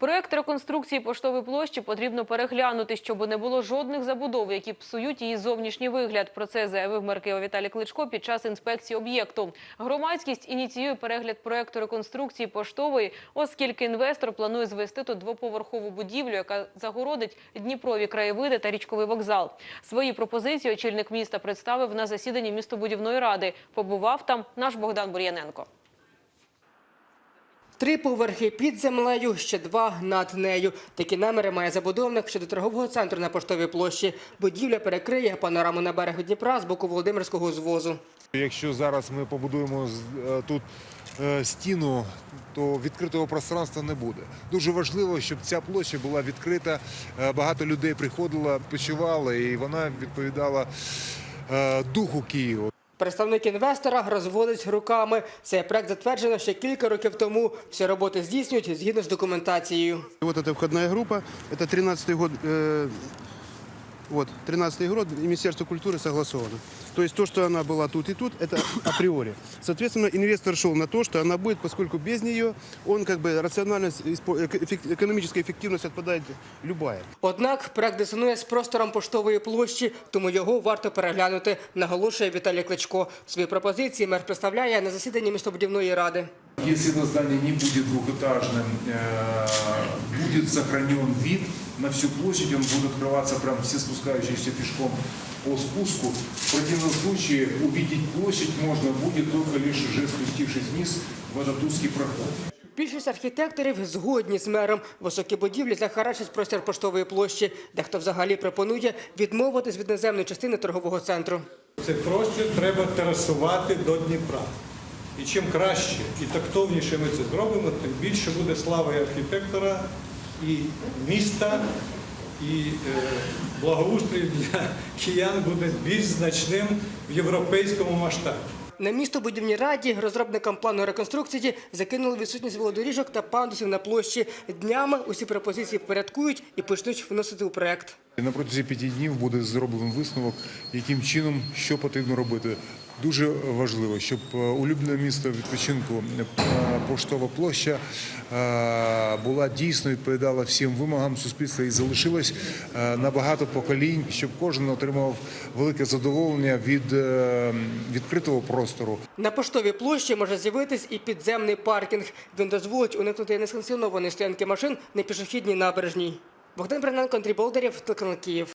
Проект реконструкції поштової площі потрібно переглянути, щоб не було жодних забудов, які псують її зовнішній вигляд. Про це заявив мер Віталій Кличко під час інспекції об'єкту. Громадськість ініціює перегляд проекту реконструкції поштової, оскільки інвестор планує звести тут двоповерхову будівлю, яка загородить Дніпрові краєвиди та річковий вокзал. Свої пропозиції очільник міста представив на засіданні містобудівної ради. Побував там наш Богдан Бур'яненко. Три поверхи під землею, ще два над нею. Такі наміри має забудовник щодо торгового центру на поштовій площі. Будівля перекриє панораму на берегу Дніпра з боку Володимирського звозу. Якщо зараз ми побудуємо е, тут е, стіну, то відкритого пространства не буде. Дуже важливо, щоб ця площа була відкрита. Е, Багато людей приходило, почувало, і вона відповідала духу Києва. Представник інвестора розводить руками. Цей проект затверджено ще кілька років тому. Всі роботи здійснюють згідно з документацією. И Вот эта входная группа, это 13-й год, э, вот, 13-й год, и Министерство культуры согласовано. То есть то, что она была тут и тут, это априори. Соответственно, инвестор шел на то, что она будет, поскольку без нее он как бы рациональность, испо- эко- эффек- экономическая эффективность отпадает любая. Однак проект дисонує з простором поштової площі, тому його варто переглянути, наголошує Віталій Кличко. Свої пропозиції мер представляє на засіданні містобудівної ради. Если это здание не будет двухэтажным, э, будет сохранен вид на всю площадь, он будет открываться прям все спускающиеся пешком по спуску. В противном случае увидеть площадь можно будет только лишь уже спустившись вниз в этот узкий проход. Більшість архітекторів згодні з мером. Високі будівлі захарачать простір поштової площі. Дехто взагалі пропонує відмовитись від наземної частини торгового центру. Цей простір треба терасувати до Дніпра. І чим краще і тактовніше ми це зробимо, тим більше буде слава архітектора, і міста, і е, благоустрій для киян буде більш значним в європейському масштабі. На містобудівній раді розробникам плану реконструкції закинули відсутність велодоріжок та пандусів на площі. Днями усі пропозиції впорядкують і почнуть вносити у проект. На протязі п'яти днів буде зроблений висновок, яким чином що потрібно робити. Дуже важливо, щоб е, улюблене місто відпочинку е, поштова площа е, була дійсно відповідала всім вимогам суспільства і залишилась на багато поколінь, щоб кожен отримав велике задоволення від відкритого простору. На поштовій площі може з'явитись і підземний паркінг. Він дозволить уникнути несанкціонованої стоянки машин на пішохідній набережній. Богдан Бриненко, Андрій Болдарєв, телеканал Київ.